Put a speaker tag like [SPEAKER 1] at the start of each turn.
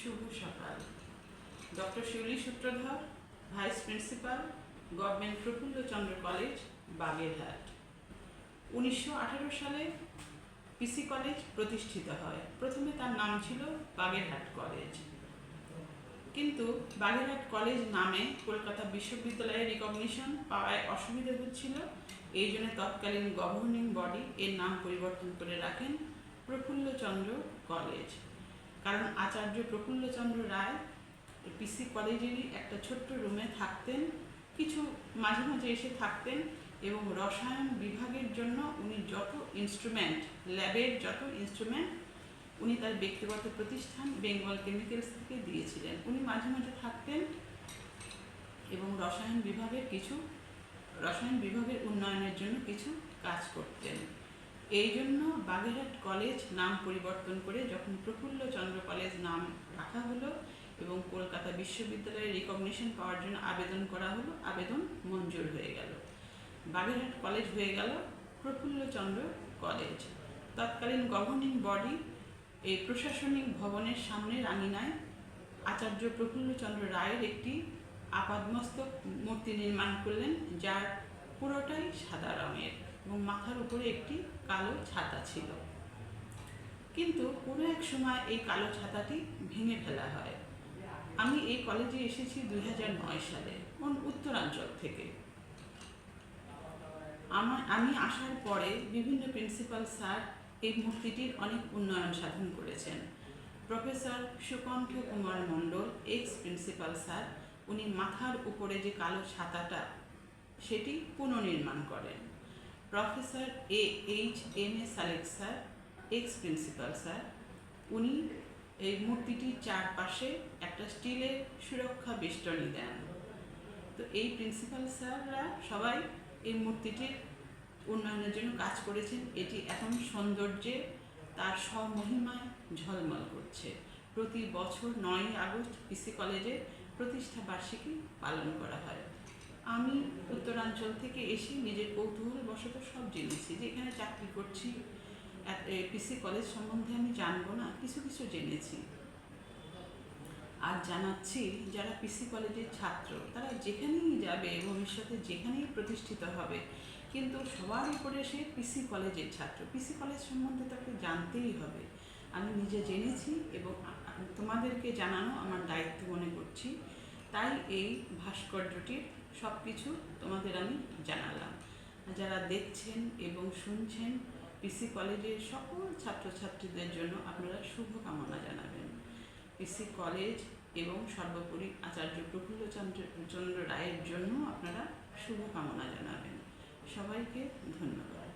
[SPEAKER 1] শুভ সকাল doctor Shiuli Sutradhar, vice principal, government Prafullachandra college, Bagerhat. উনিশশো আঠারো সালে পিসি কলেজ প্রতিষ্ঠিত হয়। প্রথমে তার নাম ছিল বাগেরহাট কলেজ। কিন্তু বাগেরহাট কলেজ নামে কলকাতা বিশ্ববিদ্যালয়ের রিকগনিশন পাওয়ায় অসুবিধা হচ্ছিল। এই জন্য তৎকালীন গভর্নিং বডি এর নাম পরিবর্তন করে রাখেন প্রফুল্লচন্দ্র কলেজ। কারণ আচার্য প্রফুল্লচন্দ্র রায় পিসি কলেজেরই একটা ছোট্ট রুমে থাকতেন, কিছু মাঝে মাঝে এসে থাকতেন এবং রসায়ন বিভাগের জন্য উনি যত ইনস্ট্রুমেন্ট ল্যাবের যত ইনস্ট্রুমেন্ট উনি তার ব্যক্তিগত প্রতিষ্ঠান বেঙ্গল কেমিক্যালস থেকে দিয়েছিলেন। উনি মাঝে মাঝে থাকতেন এবং রসায়ন বিভাগের কিছু, রসায়ন বিভাগের উন্নয়নের জন্য কিছু কাজ করতেন। এই জন্য বাগেরহাট কলেজ নাম পরিবর্তন করে যখন প্রফুল্লচন্দ্র কলেজ নাম রাখা হলো এবং কলকাতা বিশ্ববিদ্যালয়ের রিকগনিশন পাওয়ার জন্য আবেদন করা হলো, আবেদন মঞ্জুর হয়ে গেল। বাগেরহাট কলেজ হয়ে গেল প্রফুল্লচন্দ্র কলেজ। তৎকালীন গভর্নিং বডি এই প্রশাসনিক ভবনের সামনে রাঙিনায় আচার্য প্রফুল্লচন্দ্র রায়ের একটি আপাদমস্তক মূর্তি নির্মাণ করলেন, যার পুরোটাই সাদা রঙের এবং মাথার উপরে একটি কালো ছাতা ছিল। কিন্তু কোনো এক সময় এই কালো ছাতাটি ভেঙে ফেলা হয়। আমি এই কলেজে এসেছি দুই সালে কোন উত্তরাঞ্চল থেকে। আমার আমি আসার পরে বিভিন্ন প্রিন্সিপাল স্যার এই মূর্তিটির অনেক উন্নয়ন সাধন করেছেন। Professor Sukantha Kumar Mondal, ex principal sir, উনি মাথার উপরে যে কালো ছাতাটা সেটি পুনর্নির্মাণ করেন। Professor A H M A Salek sir, ex principal sir, উনি এই মূর্তিটির চারপাশে একটা স্টিলের সুরক্ষা বেষ্টনী দেন। তো এই প্রিন্সিপাল স্যাররা সবাই এই মূর্তিটির উন্নয়নের জন্য কাজ করেছেন। এটি এখন সৌন্দর্যে তার স্বমহিমায় ঝলমল করছে। প্রতি বছর নয়ই আগস্ট পিসি কলেজে প্রতিষ্ঠা বার্ষিকী পালন করা হয়। আমি উত্তরাঞ্চল থেকে এসে নিজের কৌতূহল বশত সব জেনেছি যে এখানে চাকরি করছি পিসি কলেজ সম্বন্ধে আমি জানব না, কিছু কিছু জেনেছি। আর জানাচ্ছি, যারা পিসি কলেজের ছাত্র, তারা যেখানেই যাবে, ভবিষ্যতে যেখানেই প্রতিষ্ঠিত হবে, কিন্তু সবার উপরে সে পিসি কলেজের ছাত্র। পিসি কলেজ সম্বন্ধে তাকে জানতেই হবে। আমি নিজে জেনেছি এবং তোমাদেরকে জানানো আমার দায়িত্ব মনে করছি। তাই এই ভাস্কর্যটির সব কিছু তোমাদের আমি জানালাম। যারা দেখছেন এবং শুনছেন পিসি কলেজের সকল ছাত্রছাত্রীদের জন্য আপনারা শুভকামনা জানাবেন। পিসি কলেজ এবং সর্বোপরি আচার্য প্রফুল্লচন্দ্র চন্দ্র রায়ের জন্য আপনারা শুভকামনা জানাবেন। সবাইকে ধন্যবাদ।